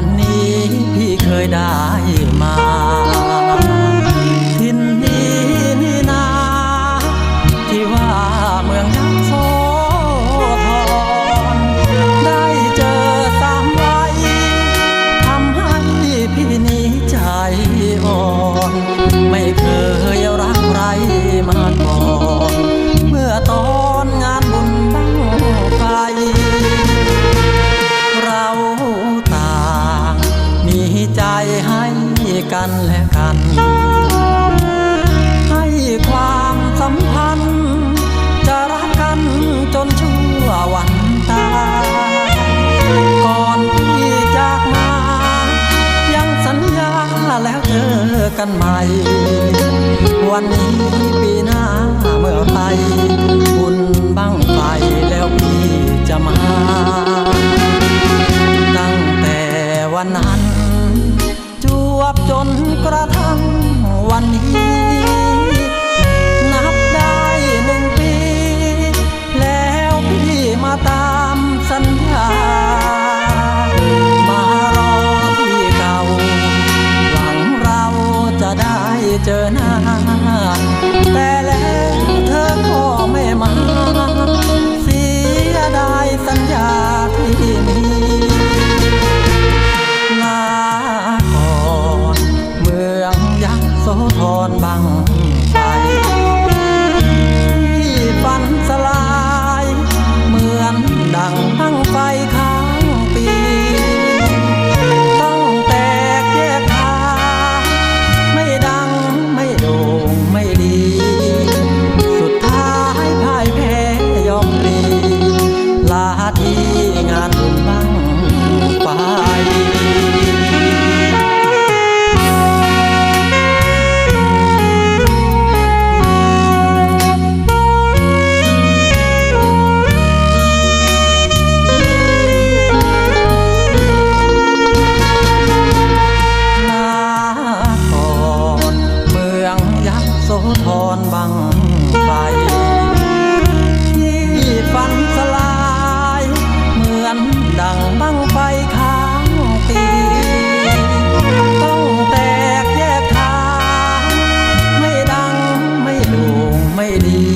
วันนี้พี่เคยได้มาทินนี้นี่นา ที่ว่าเมืองยักษ์โสธรได้เจอสามวัทำให้พี่นี้ใจอ่อน ไม่เคันและกัน ให้ความสัมพันธ์ จะรักกันจนชั่ววันตายก่อนที่จากมา ยังสัญญาแล้วเจอกันใหม่ วันนี้ปีหน้าเมื่อไป อบจนกระทั่งวันนี้ hanging on Băng